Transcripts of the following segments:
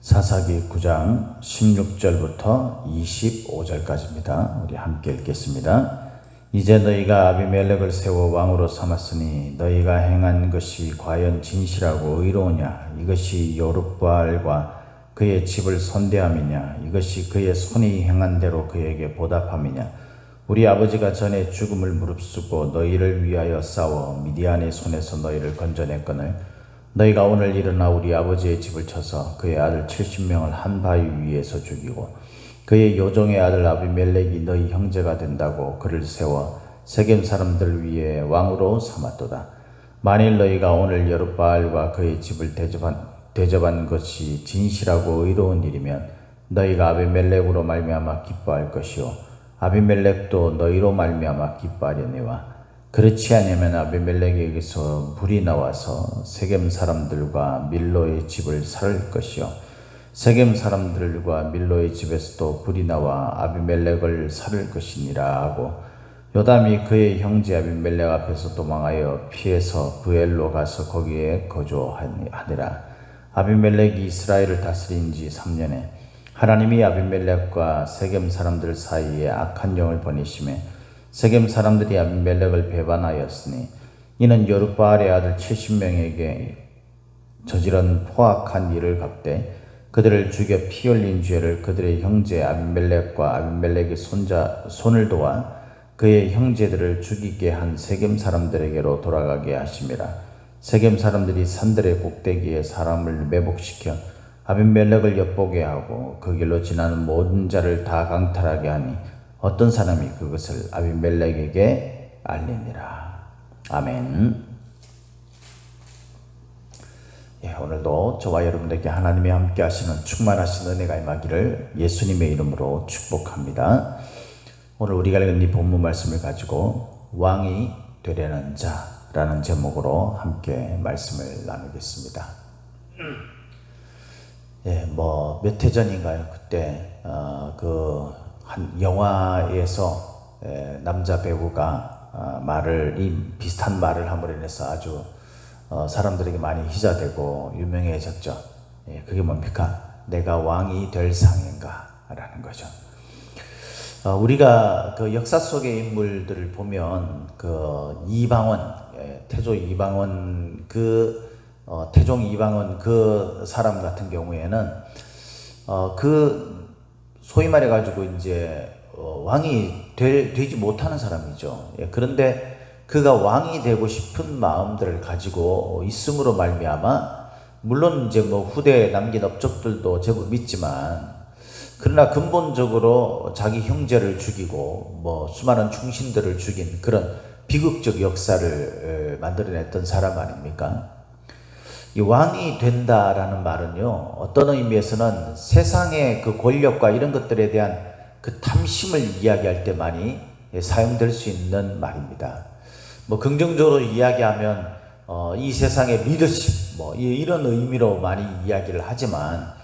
사사기 9장 16절부터 25절까지입니다. 우리 함께 읽겠습니다. 이제 너희가 아비멜렉을 세워 왕으로 삼았으니 너희가 행한 것이 과연 진실하고 의로우냐 이것이 여룹바알과 그의 집을 선대함이냐 이것이 그의 손이 행한 대로 그에게 보답함이냐 우리 아버지가 전에 죽음을 무릅쓰고 너희를 위하여 싸워 미디안의 손에서 너희를 건져냈거늘 너희가 오늘 일어나 우리 아버지의 집을 쳐서 그의 아들 70명을 한 바위 위에서 죽이고 그의 요종의 아들 아비멜렉이 너희 형제가 된다고 그를 세워 세겜 사람들 위에 왕으로 삼았도다. 만일 너희가 오늘 여룻바알과 그의 집을 대접한, 대접한 것이 진실하고 의로운 일이면 너희가 아비멜렉으로 말미암아 기뻐할 것이요 아비멜렉도 너희로 말미암아 기뻐하려니와 그렇지 않으면 아비멜렉에게서 불이 나와서 세겜 사람들과 밀로의 집을 살 것이요. 세겜 사람들과 밀로의 집에서도 불이 나와 아비멜렉을 살을 것이니라 하고 요담이 그의 형제 아비멜렉 앞에서 도망하여 피해서 부엘로 가서 거기에 거주하니라. 아비멜렉이 이스라엘을 다스린 지 3년에 하나님이 아비멜렉과 세겜 사람들 사이에 악한 영을 보내심에 세겜 사람들이 아비멜렉을 배반하였으니 이는 여룻바알의 아들 70명에게 저지른 포악한 일을 갚되 그들을 죽여 피 흘린 죄를 그들의 형제 아비멜렉과 아비멜렉의 손자 손을 도와 그의 형제들을 죽이게 한 세겜 사람들에게로 돌아가게 하심이라. 세겜 사람들이 산들의 꼭대기에 사람을 매복시켜 아비멜렉을 엿보게 하고 그 길로 지나는 모든 자를 다 강탈하게 하니 어떤 사람이 그것을 아비멜렉에게 알리니라. 아멘. 예, 오늘도 저와 여러분에게 하나님이 함께 하시는 충만하신 은혜가 임하기를 예수님의 이름으로 축복합니다. 오늘 우리가 읽은 이 본문 말씀을 가지고 왕이 되려는 자라는 제목으로 함께 말씀을 나누겠습니다. 예, 뭐 몇 해 전인가요? 그때 어, 그 한 영화에서 예, 남자 배우가 어, 말을 이 비슷한 말을 함으로 인해서 아주 어, 사람들에게 많이 희자되고 유명해졌죠. 예, 그게 뭡니까? 내가 왕이 될 상인가라는 거죠. 어, 우리가 그 역사 속의 인물들을 보면 그 이방원, 예, 태조 이방원 그 어, 태종 이방원 그 사람 같은 경우에는 어, 그 소위 말해 가지고 이제 어, 왕이 되, 되지 못하는 사람이죠. 예, 그런데 그가 왕이 되고 싶은 마음들을 가지고 있음으로 말미암아 물론 이제 뭐 후대에 남긴 업적들도 제법 있지만 그러나 근본적으로 자기 형제를 죽이고 뭐 수많은 충신들을 죽인 그런 비극적 역사를 만들어냈던 사람 아닙니까? 이 왕이 된다라는 말은요, 어떤 의미에서는 세상의 그 권력과 이런 것들에 대한 그 탐심을 이야기할 때 많이 사용될 수 있는 말입니다. 뭐 긍정적으로 이야기하면 어, 이 세상의 리더십 뭐 이런 의미로 많이 이야기를 하지만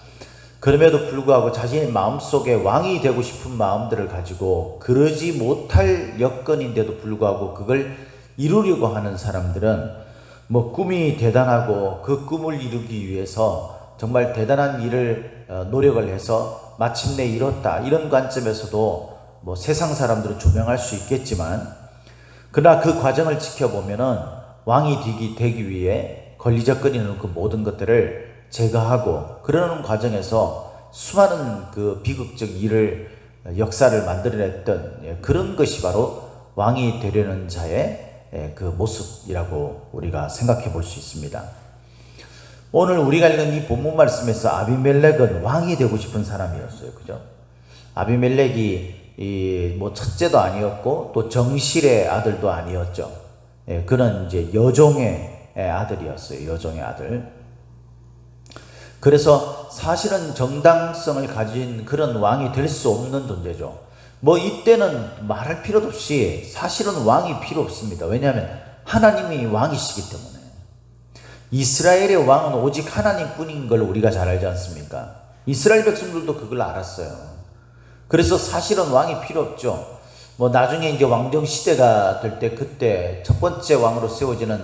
그럼에도 불구하고 자신의 마음속에 왕이 되고 싶은 마음들을 가지고 그러지 못할 여건인데도 불구하고 그걸 이루려고 하는 사람들은 뭐 꿈이 대단하고 그 꿈을 이루기 위해서 정말 대단한 일을 어, 노력을 해서 마침내 이뤘다. 이런 관점에서도 뭐 세상 사람들은 조명할 수 있겠지만 그러나 그 과정을 지켜보면은 왕이 되기, 되기 위해 권리적거리는 그 모든 것들을 제거하고 그러는 과정에서 수많은 그 비극적 일을 역사를 만들어냈던 예, 그런 것이 바로 왕이 되려는 자의 예, 그 모습이라고 우리가 생각해 볼 수 있습니다. 오늘 우리가 읽은 이 본문 말씀에서 아비멜렉은 왕이 되고 싶은 사람이었어요. 그죠? 아비멜렉이 이 뭐 첫째도 아니었고 또 정실의 아들도 아니었죠. 예, 그런 이제 여종의 아들이었어요. 여종의 아들. 그래서 사실은 정당성을 가진 그런 왕이 될 수 없는 존재죠. 뭐 이때는 말할 필요도 없이 사실은 왕이 필요 없습니다. 왜냐하면 하나님이 왕이시기 때문에. 이스라엘의 왕은 오직 하나님 뿐인 걸 우리가 잘 알지 않습니까? 이스라엘 백성들도 그걸 알았어요. 그래서 사실은 왕이 필요 없죠. 뭐 나중에 이제 왕정 시대가 될 때 그때 첫 번째 왕으로 세워지는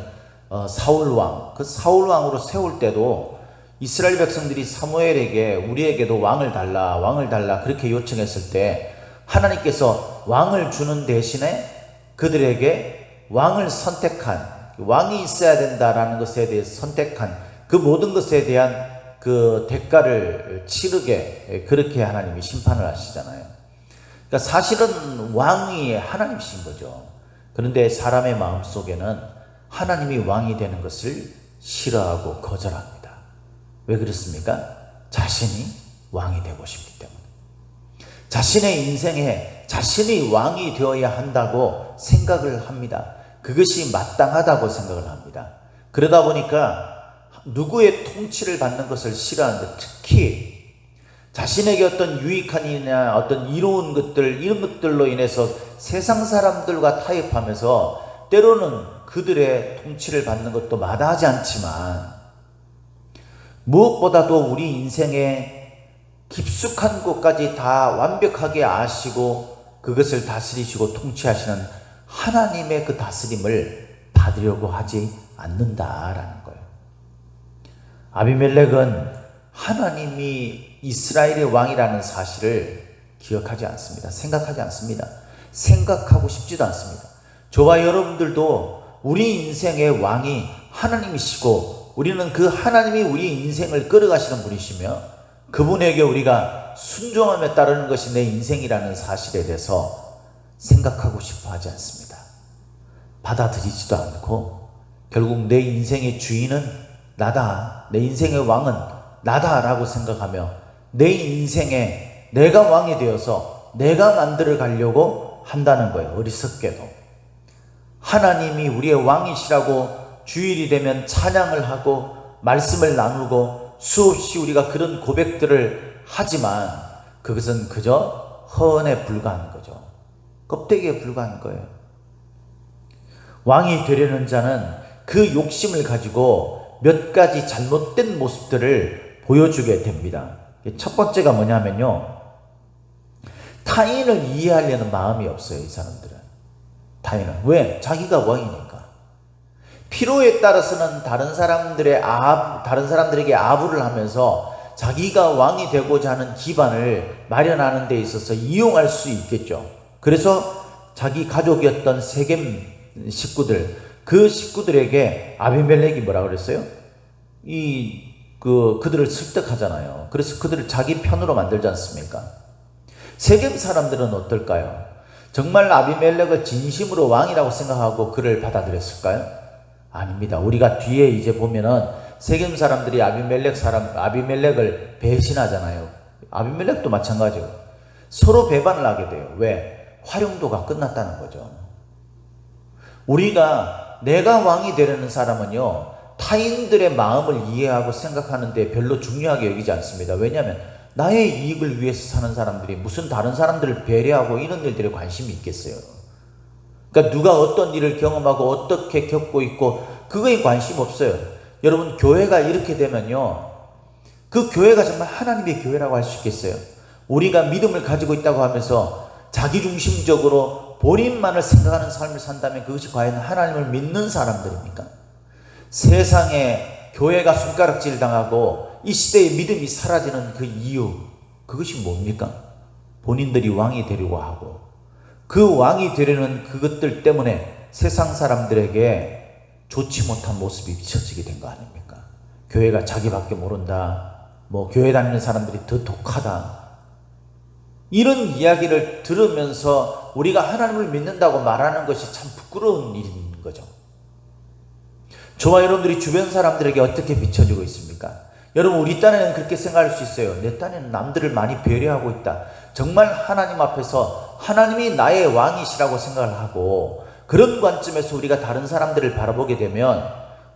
어, 사울 왕, 그 사울 왕으로 세울 때도 이스라엘 백성들이 사무엘에게 우리에게도 왕을 달라, 왕을 달라 그렇게 요청했을 때 하나님께서 왕을 주는 대신에 그들에게 왕을 선택한 왕이 있어야 된다라는 것에 대해 선택한 그 모든 것에 대한 그 대가를 치르게 그렇게 하나님이 심판을 하시잖아요. 그러니까 사실은 왕이 하나님이신 거죠. 그런데 사람의 마음 속에는 하나님이 왕이 되는 것을 싫어하고 거절합니다. 왜 그렇습니까? 자신이 왕이 되고 싶기 때문에. 자신의 인생에 자신이 왕이 되어야 한다고 생각을 합니다. 그것이 마땅하다고 생각을 합니다. 그러다 보니까 누구의 통치를 받는 것을 싫어하는데 특히 자신에게 어떤 유익한 일이나 어떤 이로운 것들 이런 것들로 인해서 세상 사람들과 타협하면서 때로는 그들의 통치를 받는 것도 마다하지 않지만 무엇보다도 우리 인생의 깊숙한 곳까지 다 완벽하게 아시고 그것을 다스리시고 통치하시는 하나님의 그 다스림을 받으려고 하지 않는다라는 거예요. 아비멜렉은 하나님이 이스라엘의 왕이라는 사실을 기억하지 않습니다. 생각하지 않습니다. 생각하고 싶지도 않습니다. 저와 여러분들도 우리 인생의 왕이 하나님이시고 우리는 그 하나님이 우리 인생을 끌어가시는 분이시며 그분에게 우리가 순종함에 따르는 것이 내 인생이라는 사실에 대해서 생각하고 싶어 하지 않습니다. 받아들이지도 않고 결국 내 인생의 주인은 나다. 내 인생의 왕은 나다라고 생각하며 내 인생에 내가 왕이 되어서 내가 만들어 가려고 한다는 거예요. 어리석게도. 하나님이 우리의 왕이시라고 주일이 되면 찬양을 하고 말씀을 나누고 수없이 우리가 그런 고백들을 하지만 그것은 그저 허언에 불과한 거죠. 껍데기에 불과한 거예요. 왕이 되려는 자는 그 욕심을 가지고 몇 가지 잘못된 모습들을 보여주게 됩니다. 첫 번째가 뭐냐면요. 타인을 이해하려는 마음이 없어요, 이 사람들은. 타인은. 왜? 자기가 왕이니까. 필요에 따라서는 다른 사람들의 아, 다른 사람들에게 아부를 하면서 자기가 왕이 되고자 하는 기반을 마련하는 데 있어서 이용할 수 있겠죠. 그래서 자기 가족이었던 세겜 식구들, 그 식구들에게 아비멜렉이 뭐라 그랬어요? 이, 그, 그들을 설득하잖아요. 그래서 그들을 자기 편으로 만들지 않습니까? 세겜 사람들은 어떨까요? 정말 아비멜렉을 진심으로 왕이라고 생각하고 그를 받아들였을까요? 아닙니다. 우리가 뒤에 이제 보면은 세겜 사람들이 아비멜렉 사람, 아비멜렉을 배신하잖아요. 아비멜렉도 마찬가지고 서로 배반을 하게 돼요. 왜? 활용도가 끝났다는 거죠. 우리가 내가 왕이 되려는 사람은요, 타인들의 마음을 이해하고 생각하는데 별로 중요하게 여기지 않습니다. 왜냐하면 나의 이익을 위해서 사는 사람들이 무슨 다른 사람들을 배려하고 이런 일들에 관심이 있겠어요. 그러니까 누가 어떤 일을 경험하고 어떻게 겪고 있고 그거에 관심 없어요. 여러분 교회가 이렇게 되면요. 그 교회가 정말 하나님의 교회라고 할 수 있겠어요. 우리가 믿음을 가지고 있다고 하면서 자기중심적으로 본인만을 생각하는 삶을 산다면 그것이 과연 하나님을 믿는 사람들입니까? 세상에 교회가 손가락질 당하고 이 시대의 믿음이 사라지는 그 이유, 그것이 뭡니까? 본인들이 왕이 되려고 하고 그 왕이 되려는 그것들 때문에 세상 사람들에게 좋지 못한 모습이 비춰지게 된 거 아닙니까? 교회가 자기밖에 모른다. 뭐 교회 다니는 사람들이 더 독하다. 이런 이야기를 들으면서 우리가 하나님을 믿는다고 말하는 것이 참 부끄러운 일인 거죠. 저와 여러분들이 주변 사람들에게 어떻게 비춰지고 있습니까? 여러분, 우리 딴에는 그렇게 생각할 수 있어요. 내 딴에는 남들을 많이 배려하고 있다. 정말 하나님 앞에서 하나님이 나의 왕이시라고 생각을 하고 그런 관점에서 우리가 다른 사람들을 바라보게 되면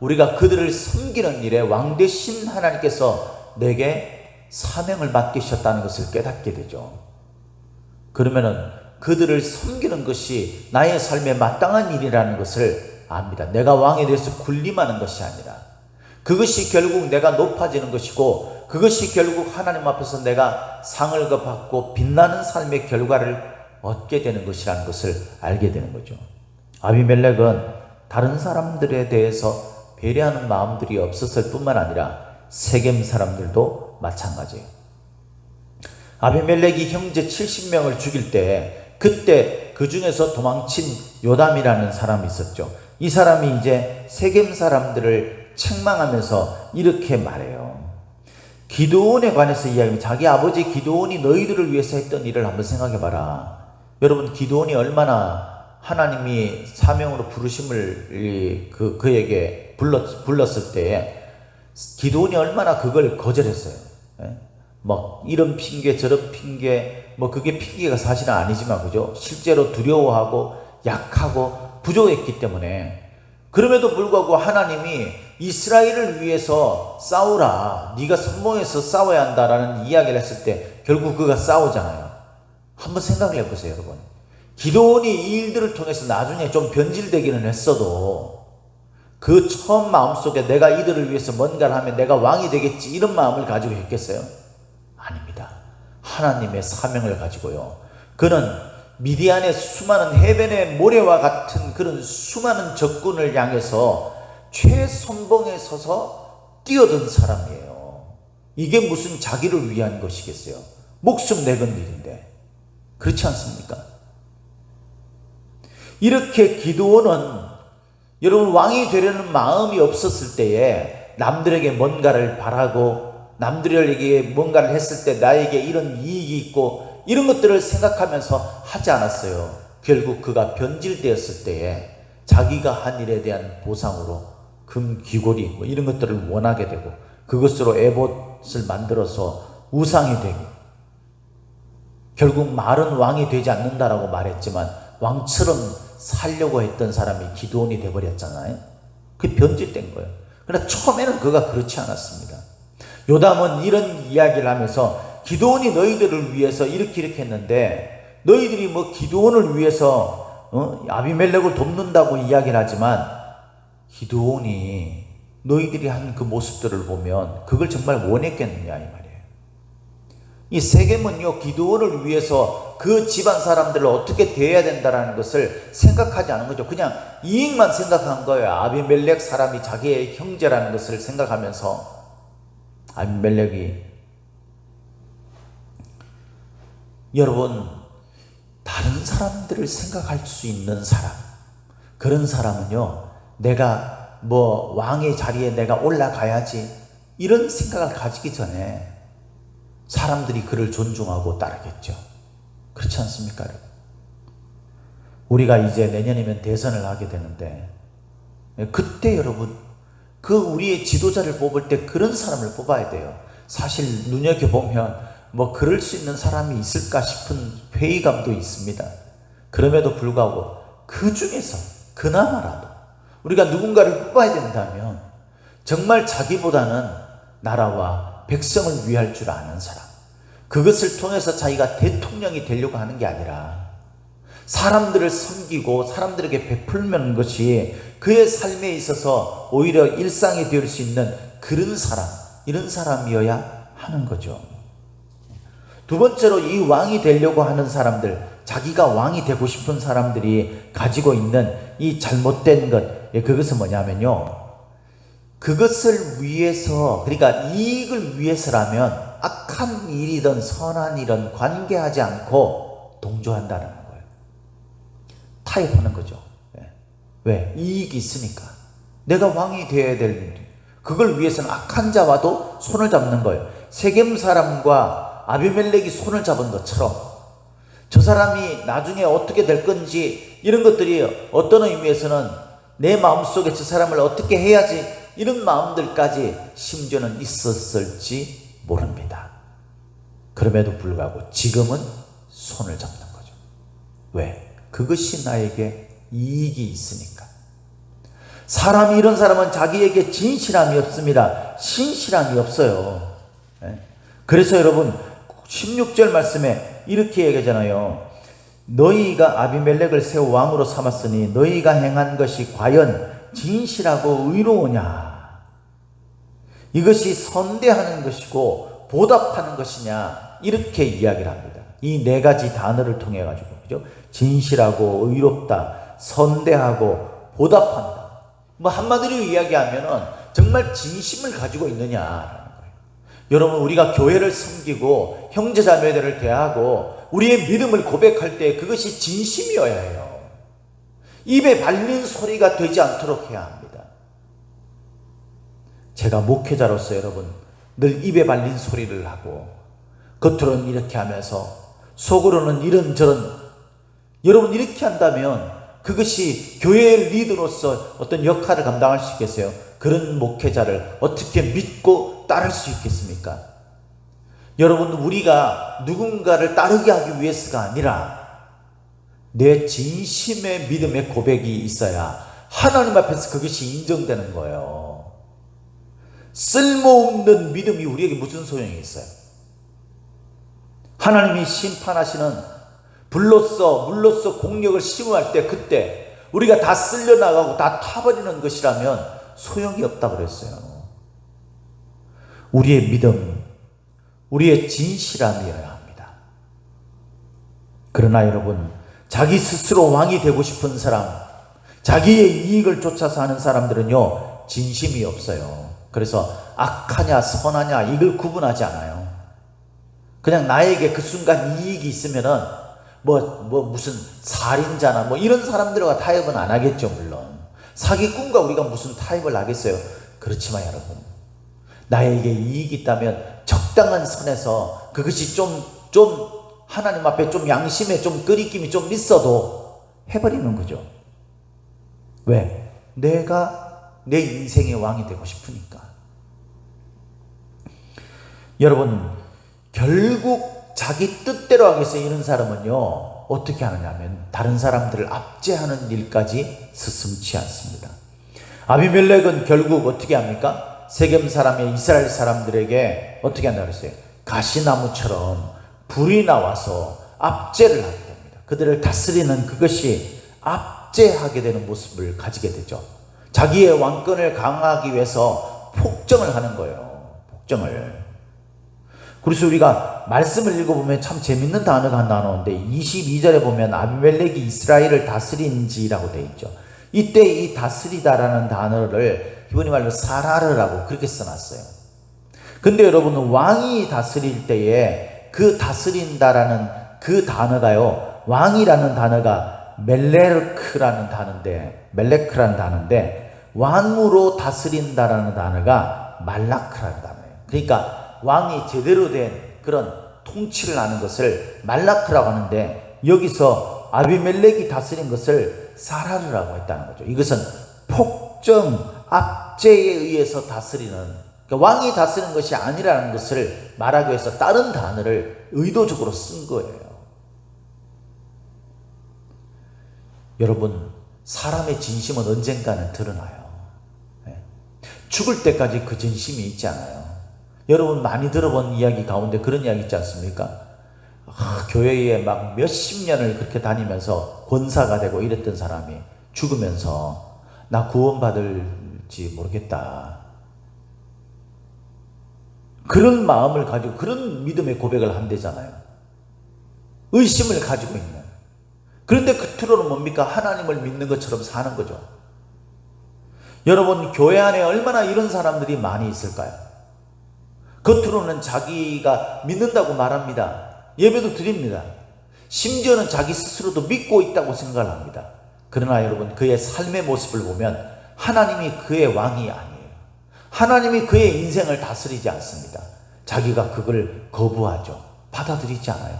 우리가 그들을 섬기는 일에 왕 대신 하나님께서 내게 사명을 맡기셨다는 것을 깨닫게 되죠. 그러면은 그들을 섬기는 것이 나의 삶에 마땅한 일이라는 것을 압니다. 내가 왕에 대해서 군림하는 것이 아니라 그것이 결국 내가 높아지는 것이고 그것이 결국 하나님 앞에서 내가 상을 받고 빛나는 삶의 결과를 얻게 되는 것이라는 것을 알게 되는 거죠. 아비멜렉은 다른 사람들에 대해서 배려하는 마음들이 없었을 뿐만 아니라 세겜 사람들도 마찬가지예요. 아비멜렉이 형제 70명을 죽일 때 그때 그 중에서 도망친 요담이라는 사람이 있었죠. 이 사람이 이제 세겜 사람들을 책망하면서 이렇게 말해요. 기도원에 관해서 이야기하면 자기 아버지 기도원이 너희들을 위해서 했던 일을 한번 생각해 봐라. 여러분 기도원이 얼마나 하나님이 사명으로 부르심을 이, 그 그에게 불렀 불렀을 때 기도원이 얼마나 그걸 거절했어요. 예? 뭐 이런 핑계 저런 핑계 뭐 그게 핑계가 사실은 아니지만 그죠? 실제로 두려워하고 약하고 부족했기 때문에 그럼에도 불구하고 하나님이 이스라엘을 위해서 싸우라. 네가 선봉에서 싸워야 한다라는 이야기를 했을 때 결국 그가 싸우잖아요. 한번 생각을 해보세요, 여러분. 기도원이 이 일들을 통해서 나중에 좀 변질되기는 했어도 그 처음 마음속에 내가 이들을 위해서 뭔가를 하면 내가 왕이 되겠지 이런 마음을 가지고 했겠어요? 아닙니다. 하나님의 사명을 가지고요. 그는 미디안의 수많은 해변의 모래와 같은 그런 수많은 적군을 향해서 최선봉에 서서 뛰어든 사람이에요. 이게 무슨 자기를 위한 것이겠어요? 목숨 내건 일인데. 그렇지 않습니까? 이렇게 기도원은 여러분 왕이 되려는 마음이 없었을 때에 남들에게 뭔가를 바라고 남들에게 뭔가를 했을 때 나에게 이런 이익이 있고 이런 것들을 생각하면서 하지 않았어요. 결국 그가 변질되었을 때에 자기가 한 일에 대한 보상으로 금 귀고리 뭐 이런 것들을 원하게 되고 그것으로 에봇을 만들어서 우상이 되고 결국 말은 왕이 되지 않는다라고 말했지만 왕처럼 살려고 했던 사람이 기도원이 되어버렸잖아요. 그 변질된 거예요. 그러나 처음에는 그가 그렇지 않았습니다. 요담은 이런 이야기를 하면서 기도원이 너희들을 위해서 이렇게 이렇게 했는데 너희들이 뭐 기도원을 위해서 어? 아비멜렉을 돕는다고 이야기를 하지만 기도원이 너희들이 한 그 모습들을 보면 그걸 정말 원했겠느냐 이 말 이 세겜은요 기도원을 위해서 그 집안 사람들을 어떻게 대해야 된다라는 것을 생각하지 않은 거죠. 그냥 이익만 생각한 거예요. 아비멜렉 사람이 자기의 형제라는 것을 생각하면서 아비멜렉이 여러분 다른 사람들을 생각할 수 있는 사람 그런 사람은요 내가 뭐 왕의 자리에 내가 올라가야지 이런 생각을 가지기 전에 사람들이 그를 존중하고 따르겠죠. 그렇지 않습니까? 우리가 이제 내년이면 대선을 하게 되는데 그때 여러분 그 우리의 지도자를 뽑을 때 그런 사람을 뽑아야 돼요. 사실 눈여겨 보면 뭐 그럴 수 있는 사람이 있을까 싶은 회의감도 있습니다. 그럼에도 불구하고 그 중에서 그나마라도 우리가 누군가를 뽑아야 된다면 정말 자기보다는 나라와 백성을 위할 줄 아는 사람. 그것을 통해서 자기가 대통령이 되려고 하는 게 아니라 사람들을 섬기고 사람들에게 베풀는 것이 그의 삶에 있어서 오히려 일상이 될 수 있는 그런 사람, 이런 사람이어야 하는 거죠. 두 번째로 이 왕이 되려고 하는 사람들, 자기가 왕이 되고 싶은 사람들이 가지고 있는 이 잘못된 것, 예, 그것은 뭐냐면요. 그것을 위해서, 그러니까 이익을 위해서라면 악한 일이든 선한 일은 관계하지 않고 동조한다는 거예요. 타협하는 거죠. 예. 왜? 이익이 있으니까. 내가 왕이 되어야 될 일. 그걸 위해서는 악한 자와도 손을 잡는 거예요. 세겜 사람과 아비멜렉이 손을 잡은 것처럼 저 사람이 나중에 어떻게 될 건지 이런 것들이 어떤 의미에서는 내 마음속에 저 사람을 어떻게 해야지 이런 마음들까지 심지어는 있었을지 모릅니다. 그럼에도 불구하고 지금은 손을 잡는 거죠. 왜? 그것이 나에게 이익이 있으니까. 사람이 이런 사람은 자기에게 진실함이 없습니다. 신실함이 없어요. 예? 그래서 여러분 16절 말씀에 이렇게 얘기하잖아요. 너희가 아비멜렉을 새 왕으로 삼았으니 너희가 행한 것이 과연 진실하고 의로우냐? 이것이 선대하는 것이고 보답하는 것이냐? 이렇게 이야기를 합니다. 이 네 가지 단어를 통해 가지고 그죠? 진실하고 의롭다, 선대하고 보답한다. 뭐 한마디로 이야기하면은 정말 진심을 가지고 있느냐? 여러분 우리가 교회를 섬기고 형제자매들을 대하고 우리의 믿음을 고백할 때 그것이 진심이어야 해요. 입에 발린 소리가 되지 않도록 해야 합니다. 제가 목회자로서 여러분 늘 입에 발린 소리를 하고 겉으로는 이렇게 하면서 속으로는 이런저런 여러분 이렇게 한다면 그것이 교회의 리더로서 어떤 역할을 감당할 수 있겠어요? 그런 목회자를 어떻게 믿고 따를 수 있겠습니까? 여러분 우리가 누군가를 따르게 하기 위해서가 아니라 내 진심의 믿음의 고백이 있어야 하나님 앞에서 그것이 인정되는 거예요. 쓸모없는 믿음이 우리에게 무슨 소용이 있어요? 하나님이 심판하시는 불로써 물로써 공력을 심어할 때 그때 우리가 다 쓸려 나가고 다 타버리는 것이라면 소용이 없다 그랬어요. 우리의 믿음, 우리의 진실함이어야 합니다. 그러나 여러분, 자기 스스로 왕이 되고 싶은 사람, 자기의 이익을 쫓아서 하는 사람들은요, 진심이 없어요. 그래서 악하냐, 선하냐, 이걸 구분하지 않아요. 그냥 나에게 그 순간 이익이 있으면은 뭐, 뭐, 무슨 살인자나 뭐 이런 사람들과 타협은 안 하겠죠, 물론. 사기꾼과 우리가 무슨 타협을 하겠어요? 그렇지만 여러분, 나에게 이익이 있다면 적당한 선에서 그것이 좀, 좀 하나님 앞에 좀 양심에 좀 끄리낌이 좀 있어도 해버리는 거죠. 왜? 내가 내 인생의 왕이 되고 싶으니까. 여러분, 결국 자기 뜻대로 하기 위해서 이런 사람은요, 어떻게 하느냐면, 다른 사람들을 압제하는 일까지 스슴치 않습니다. 아비멜렉은 결국 어떻게 합니까? 세겜 사람의 이스라엘 사람들에게 어떻게 한다 그랬어요? 가시나무처럼 불이 나와서 압제를 하게 됩니다. 그들을 다스리는 그것이 압제하게 되는 모습을 가지게 되죠. 자기의 왕권을 강화하기 위해서 폭정을 하는 거예요. 폭정을. 그래서 우리가 말씀을 읽어보면 참 재밌는 단어가 하나 나오는데 22절에 보면 아비멜렉이 이스라엘을 다스린지라고 되어 있죠. 이때 이 다스리다라는 단어를 이번이 말로 사라르라고 그렇게 써놨어요. 근데 여러분 왕이 다스릴 때에 그 다스린다라는 그 단어가요. 왕이라는 단어가 멜레르크라는 단어인데 멜레크라는 단어인데 왕으로 다스린다라는 단어가 말라크라는 단어예요. 그러니까 왕이 제대로 된 그런 통치를 하는 것을 말라크라고 하는데 여기서 아비멜렉이 다스린 것을 사라르라고 했다는 거죠. 이것은 폭정, 압제에 의해서 다스리는 그러니까 왕이 다스리는 것이 아니라는 것을 말하기 위해서 다른 단어를 의도적으로 쓴 거예요. 여러분, 사람의 진심은 언젠가는 드러나요. 네. 죽을 때까지 그 진심이 있지 않아요. 여러분 많이 들어본 이야기 가운데 그런 이야기 있지 않습니까? 아, 교회에 막 몇십 년을 그렇게 다니면서 권사가 되고 이랬던 사람이 죽으면서 나 구원받을지 모르겠다. 그런 마음을 가지고 그런 믿음의 고백을 한대잖아요. 의심을 가지고 있는. 그런데 겉으로는 뭡니까? 하나님을 믿는 것처럼 사는 거죠. 여러분, 교회 안에 얼마나 이런 사람들이 많이 있을까요? 겉으로는 자기가 믿는다고 말합니다. 예배도 드립니다. 심지어는 자기 스스로도 믿고 있다고 생각을 합니다. 그러나 여러분, 그의 삶의 모습을 보면 하나님이 그의 왕이 아니에요. 하나님이 그의 인생을 다스리지 않습니다. 자기가 그걸 거부하죠. 받아들이지 않아요.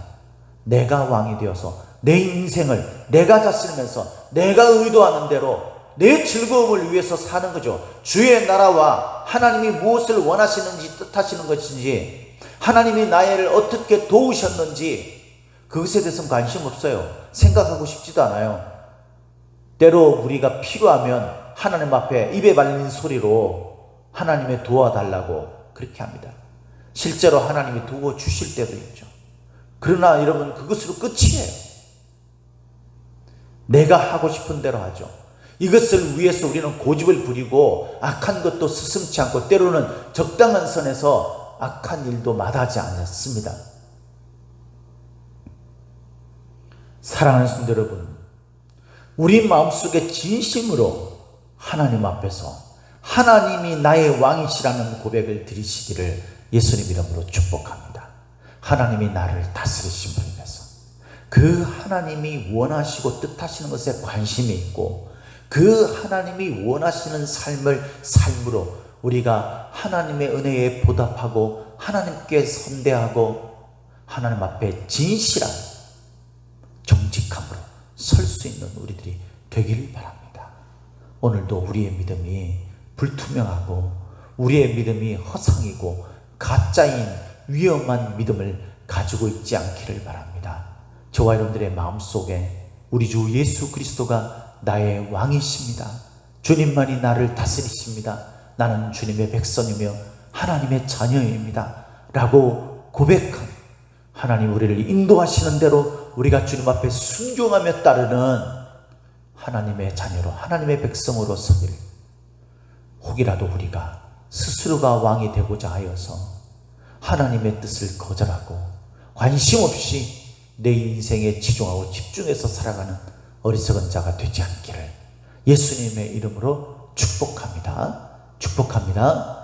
내가 왕이 되어서 내 인생을 내가 다스리면서 내가 의도하는 대로 내 즐거움을 위해서 사는 거죠. 주의 나라와 하나님이 무엇을 원하시는지 뜻하시는 것인지 하나님이 나를 어떻게 도우셨는지 그것에 대해서는 관심 없어요. 생각하고 싶지도 않아요. 때로 우리가 필요하면 하나님 앞에 입에 발린 소리로 하나님의 도와달라고 그렇게 합니다. 실제로 하나님이 도와 주실 때도 있죠. 그러나 여러분 그것으로 끝이에요. 내가 하고 싶은 대로 하죠. 이것을 위해서 우리는 고집을 부리고 악한 것도 스승치 않고 때로는 적당한 선에서 악한 일도 마다하지 않았습니다. 사랑하는 성도 여러분, 우리 마음속에 진심으로 하나님 앞에서 하나님이 나의 왕이시라는 고백을 드리시기를 예수님 이름으로 축복합니다. 하나님이 나를 다스리심으로 인해서 그 하나님이 원하시고 뜻하시는 것에 관심이 있고 그 하나님이 원하시는 삶을 삶으로 우리가 하나님의 은혜에 보답하고 하나님께 선대하고 하나님 앞에 진실한 정직함으로 설 수 있는 우리들이 되기를 바랍니다. 오늘도 우리의 믿음이 불투명하고 우리의 믿음이 허상이고 가짜인 위험한 믿음을 가지고 있지 않기를 바랍니다. 저와 여러분들의 마음속에 우리 주 예수 그리스도가 나의 왕이십니다. 주님만이 나를 다스리십니다. 나는 주님의 백성이며 하나님의 자녀입니다. 라고 고백한 하나님 우리를 인도하시는 대로 우리가 주님 앞에 순종하며 따르는 하나님의 자녀로 하나님의 백성으로 서기를 혹이라도 우리가 스스로가 왕이 되고자 하여서 하나님의 뜻을 거절하고 관심 없이 내 인생에 치중하고 집중해서 살아가는 어리석은 자가 되지 않기를 예수님의 이름으로 축복합니다. 축복합니다.